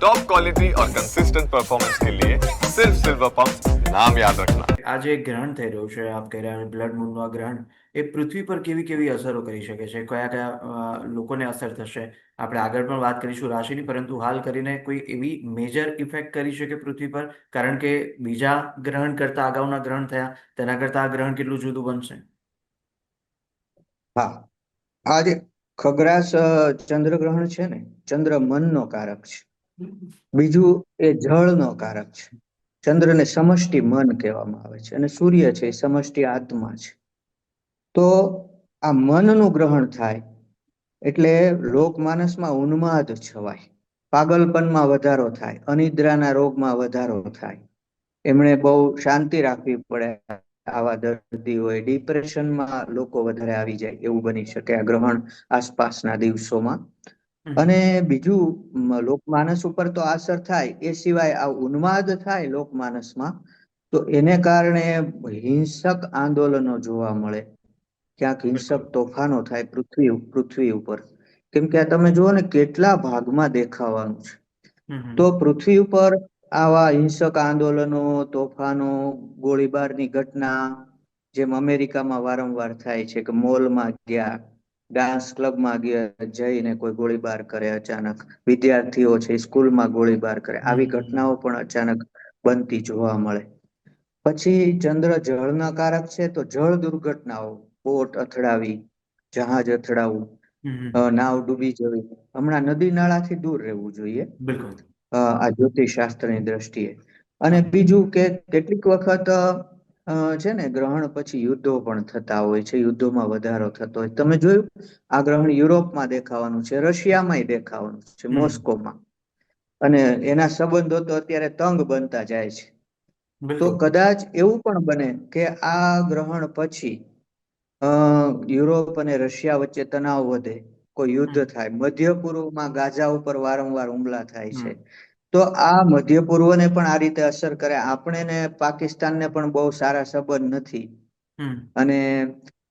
Top quality और consistent performance के लिए सिर्फ सिल्वर पंप नाम याद रखना આ જે ગ્રહણ થઈ રહ્યું છે આપ કહી રહ્યા બ્લડ મૂનનું આ ગ્રહણ એ પૃથ્વી પર કેવી કેવી અસરો કરી શકે છે કયા કયા અ, લોકોને અસર થશે આપણે આગળ પણ વાત કરીશું રાશિની પરંતુ હાલ કરીને કોઈ એવી મેજર ઇફેક્ટ કરી શકે પૃથ્વી પર કારણ કે બીજા ગ્રહણ કરતા અગાઉના ગ્રહણ થયા તેના કરતા આ ગ્રહણ કેટલું જુદું બનશે હા આ જે ખગ્રાસ અ, ચંદ્રગ્રહણ છે ને ચંદ્ર મનનો કારક છે બીજું એ જળનો કારક છે. ચંદ્રને સમષ્ટિ મન કહેવામાં આવે છે અને સૂર્ય છે એ સમષ્ટિ આત્મા છે. તો આ મનનું ગ્રહણ થાય એટલે લોકમાનસમાં ઉન્માદ છવાય. પાગલપનમાં વધારો થાય. અનિદ્રાના રોગમાં વધારો થાય. એમણે બહુ શાંતિ રાખવી પડે આવા દર્દીઓએ ડિપ્રેશનમાં લોકો વધારે આવી જાય એવું બની શકે આ ગ્રહણ આસપાસના દિવસોમાં. અને બીજું લોકમાનસ ઉપર તો અસર થાય એ સિવાય આ ઉન્માદ થાય લોકમાનસમાં તો એને કારણે હિંસક આંદોલનો જોવા મળે. ક્યાંક હિંસક તોફાનો થાય પૃથ્વી પૃથ્વી ઉપર. કેમ કે તમે જુઓ ને કેટલા ભાગમાં દેખાવાનું છે. તો પૃથ્વી ઉપર આવા હિંસક આંદોલનો તોફાનો ગોળીબારની ઘટના જેમ અમેરિકામાં વારંવાર થાય છે કે મોલમાં ગયા ડાન્સ ક્લબમાં જઈને કોઈ ગોળીબાર કરે અચાનક. વિદ્યાર્થીઓ છે સ્કૂલમાં ગોળીબાર કરે. આવી ઘટનાઓ પણ અચાનક બનતી જોવા મળે. પછી ચંદ્ર જળના કારક છે તો જળ દુર્ઘટનાઓ. બોટ અથડાવી જહાજ અથડાવું નાવ ડૂબી જવી. હમણાં નદી નાળાથી દૂર રહેવું જોઈએ. આ જ્યોતિષ આ જ્યોતિષશાસ્ત્રની દ્રષ્ટિએ. અને બીજું કે કેટલીક વખત છે ને ગ્રહણ પછી યુદ્ધો પણ થતા હોય છે યુદ્ધોમાં વધારો થતો હોય. તમે જોયું? આ ગ્રહણ યુરોપમાં દેખાવાનું છે રશિયામાં દેખાવાનું છે મોસ્કોમાં. અને એના સંબંધો તો અત્યારે તંગ બનતા જાય છે. તો કદાચ એવું પણ બને કે આ ગ્રહણ પછી અ યુરોપ અને રશિયા વચ્ચે તણાવ વધે કોઈ યુદ્ધ થાય. મધ્ય પૂર્વમાં ગાઝા ઉપર વારંવાર હુમલા થાય છે. તો આ મધ્ય પૂર્વને પણ આ રીતે અસર કરે. આપણે ને પાકિસ્તાનને પણ બહુ સારા સંબંધ નથી. અને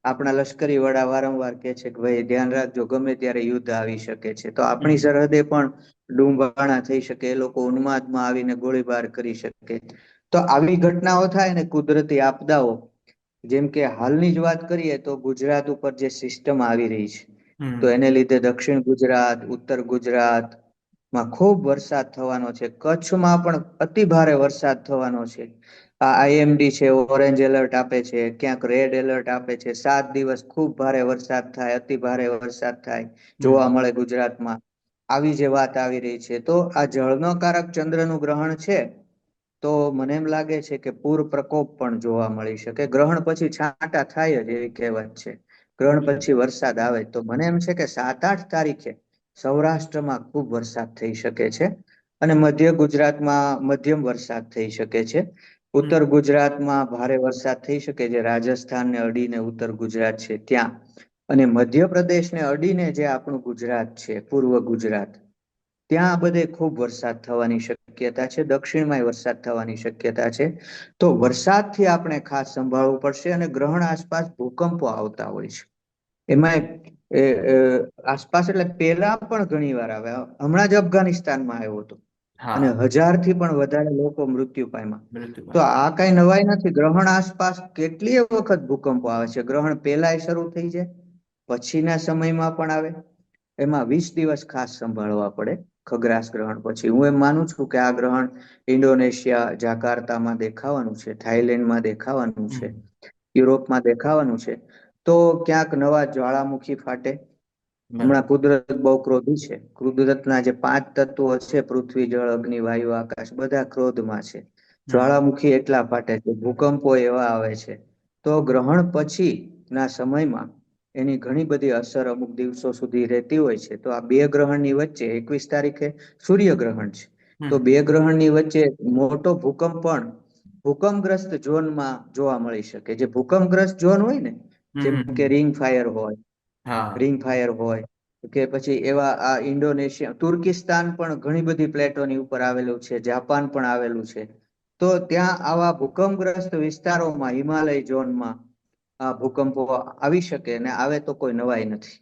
આપણા લશ્કરી વડા વારંવાર કહે છે કે ભાઈ ધ્યાન રાખજો ગમે ત્યારે યુદ્ધ આવી શકે છે. તો આપણી સરહદે પણ ડુંબાણા થઈ શકે એ લોકો ઉન્માદમાં આવીને ગોળીબાર કરી શકે. તો આવી ઘટનાઓ થાય ને કુદરતી આપદાઓ જેમ કે હાલની જ વાત કરીએ તો ગુજરાત ઉપર જે સિસ્ટમ આવી રહી છે. તો એને લીધે દક્ષિણ ગુજરાત ઉત્તર ગુજરાત માં ખૂબ વરસાદ થવાનો છે. કચ્છમાં પણ અતિ ભારે વરસાદ થવાનો છે. આ આઈએમડી છે ઓરેન્જ એલર્ટ આપે છે ક્યાંક રેડ એલર્ટ આપે છે. સાત દિવસ ખૂબ ભારે વરસાદ થાય અતિ ભારે વરસાદ થાય જોવા મળે ગુજરાતમાં. આવી જે વાત આવી રહી છે. તો આ જળનો કારક ચંદ્રનું ગ્રહણ છે? તો મને એમ લાગે છે કે પૂર પ્રકોપ પણ જોવા મળી શકે. ગ્રહણ પછી છાંટા થાય જ એવી કહેવત છે. ગ્રહણ પછી વરસાદ આવે. તો મને એમ છે કે સાત આઠ તારીખે સૌરાષ્ટ્રમાં ખૂબ વરસાદ થઈ શકે છે અને મધ્ય ગુજરાતમાં મધ્યમ વરસાદ થઈ શકે છે. ઉત્તર ગુજરાતમાં ભારે વરસાદ થઈ શકે છે. રાજસ્થાનને અડીને ઉત્તર ગુજરાત છે ત્યાં. અને મધ્યપ્રદેશને અડીને જે આપણું ગુજરાત છે પૂર્વ ગુજરાત ત્યાં બધે ખૂબ વરસાદ થવાની શક્યતા છે. દક્ષિણમાંય વરસાદ થવાની શક્યતા છે. તો વરસાદથી આપણે ખાસ સંભાળવું પડશે અને ગ્રહણ આસપાસ ભૂકંપો આવતા હોય છે. એમાં આસપાસ એટલે પેલા પણ ઘણી વાર આવે. હમણાં જ અફઘાનિસ્તાનમાં આવ્યો હતો. અને હજારથી પણ વધારે લોકો મૃત્યુ પામ્યા. તો આ કઈ નવાઈ નથી. ગ્રહણ આસપાસ કેટલીય વખત ભૂકંપો આવે છે? ગ્રહણ પહેલા શરૂ થઈ જાય પછીના સમયમાં પણ આવે. એમાં વીસ દિવસ ખાસ સંભાળવા પડે ખગ્રાસ ગ્રહણ પછી. હું એમ માનું છું કે આ ગ્રહણ ઇન્ડોનેશિયા જાકાર્તામાં દેખાવાનું છે થાઈલેન્ડમાં દેખાવાનું છે યુરોપમાં દેખાવાનું છે. તો ક્યાંક નવા જ્વાળામુખી ફાટે. હમણાં કુદરત બહુ ક્રોધી છે. કુદરતના જે પાંચ તત્વો છે પૃથ્વી જળ અગ્નિ વાયુ આકાશ બધા ક્રોધમાં છે. જ્વાળામુખી એટલા ફાટે છે ભૂકંપો એવા આવે છે. તો ગ્રહણ પછી ના સમયમાં એની ઘણી બધી અસર અમુક દિવસો સુધી રહેતી હોય છે. તો આ બે ગ્રહણની વચ્ચે એકવીસ તારીખે સૂર્ય ગ્રહણ છે. તો બે ગ્રહણની વચ્ચે મોટો ભૂકંપ પણ ભૂકંપગ્રસ્ત ઝોનમાં જોવા મળી શકે. જે ભૂકંપગ્રસ્ત ઝોન હોય ને જેમ કે રિંગ ફાયર હોય રિંગ ફાયર હોય કે પછી એવા આ ઇન્ડોનેશિયા તુર્કિસ્તાન પણ ઘણી બધી પ્લેટોની ઉપર આવેલું છે જાપાન પણ આવેલું છે. તો ત્યાં આવા ભૂકંપગ્રસ્ત વિસ્તારોમાં હિમાલય ઝોનમાં આ ભૂકંપો આવી શકે અને આવે તો કોઈ નવાઈ નથી.